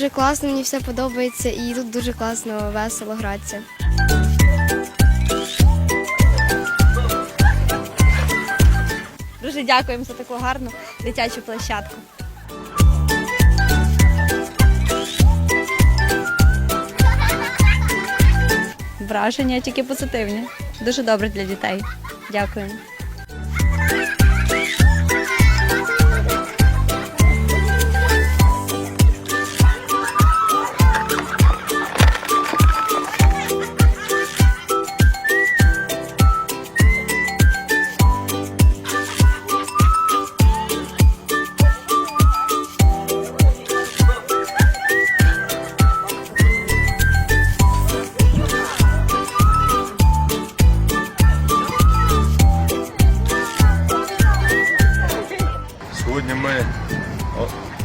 Дуже класно, мені все подобається і тут дуже класно, весело гратися. Дуже дякуємо за таку гарну дитячу площадку. Враження тільки позитивні. Дуже добре для дітей. Дякуємо.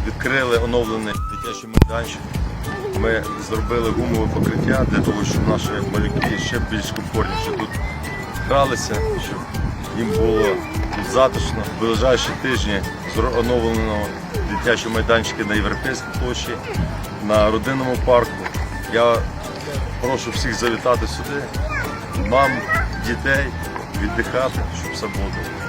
Відкрили оновлений дитячий майданчик. Ми зробили гумове покриття для того, щоб наші малюки ще більш комфортніше тут гралися, щоб їм було тут затишно. В ближайші тижні оновлено дитячі майданчики на Європейській площі, на родинному парку. Я прошу всіх завітати сюди, мам, дітей, віддихати, щоб все було добре.